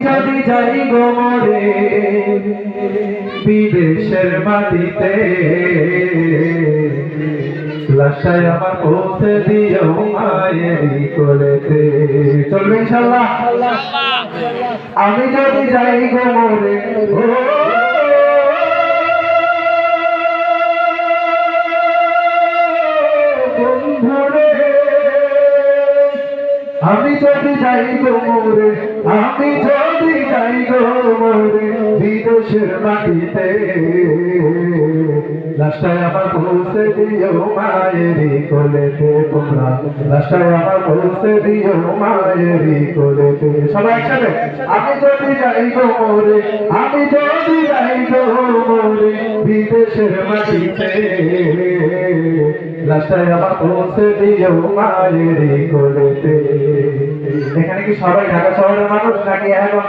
যদি যাই গো মরে বিদেশের মাটিতে। লাশায় আমার পৌঁছে দিও মায়েরি করেতে চলবে ইনশাল্লাহ। আমি যদি যাই গো মরে আমি যদি যাই গো মোরে, আমি যদি যাই গো মোরে, বিদেশের মাটিতে। লাস্টায় আমার পৌঁছে দিও মায়েরই কোলেতে তোমরা। আমি যদি বিদেশের মাটিতে। লাস্টায় আমার পৌঁছে দিও কি সবাই ঢাকা শহরের মানুষ নাকি এখন